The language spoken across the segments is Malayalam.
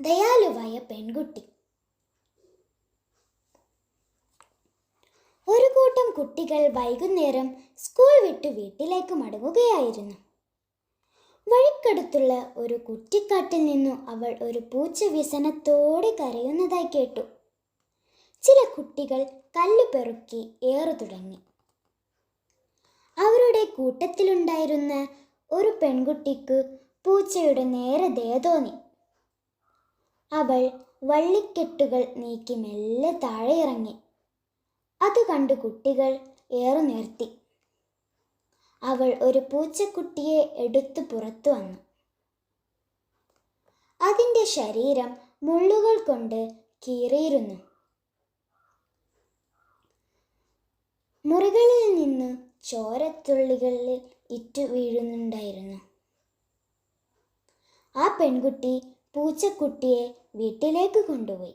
ദയാലുവായ പെൺകുട്ടി. ഒരു കൂട്ടം കുട്ടികൾ വൈകുന്നേരം സ്കൂൾ വിട്ട് വീട്ടിലേക്ക് മടങ്ങുകയായിരുന്നു. വഴിക്കടുത്തുള്ള ഒരു കുറ്റിക്കാട്ടിൽ നിന്നു അവൾ ഒരു പൂച്ച വ്യസനത്തോടെ കരയുന്നതായി കേട്ടു. ചില കുട്ടികൾ കല്ല് പെറുക്കി ഏറു തുടങ്ങി. അവരുടെ കൂട്ടത്തിലുണ്ടായിരുന്ന ഒരു പെൺകുട്ടിക്ക് പൂച്ചയുടെ നേരെ ദയ തോന്നി. അവൾ വള്ളിക്കെട്ടുകൾ നീക്കി മെല്ലെ താഴെ ഇറങ്ങി അത് കണ്ട് കുട്ടികൾ ഏറു നിർത്തി. അവൾ ഒരു പൂച്ചക്കുട്ടിയെ എടുത്തു പുറത്തു വന്നു. അതിന്റെ ശരീരം മുള്ളുകൾ കൊണ്ട് കീറിയിരുന്നു. മുറികളിൽ നിന്ന് ചോരത്തുള്ളികളിൽ ഇറ്റു വീഴുന്നുണ്ടായിരുന്നു. ആ പെൺകുട്ടി പൂച്ചക്കുട്ടിയെ വീട്ടിലേക്ക് കൊണ്ടുപോയി.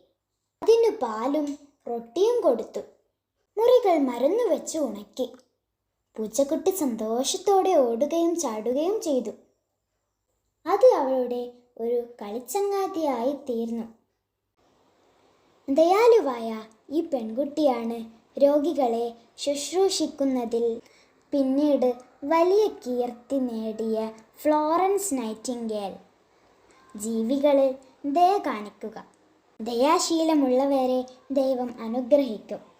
അതിനു പാലും റൊട്ടിയും കൊടുത്തു. മുറികൾ മരുന്ന് വെച്ച് ഉണക്കി. പൂച്ചക്കുട്ടി സന്തോഷത്തോടെ ഓടുകയും ചാടുകയും ചെയ്തു. അത് അവളുടെ ഒരു കളിച്ചങ്ങാതിയായി തീർന്നു. ദയാലുവായ ഈ പെൺകുട്ടിയാണ് രോഗികളെ ശുശ്രൂഷിക്കുന്നതിൽ പിന്നീട് വലിയ കീർത്തി നേടിയ ഫ്ലോറൻസ് നൈറ്റിംഗേൽ. ജീവികളിൽ ദയ കാണിക്കുക. ദയാശീലമുള്ളവരെ ദൈവം അനുഗ്രഹിക്കും.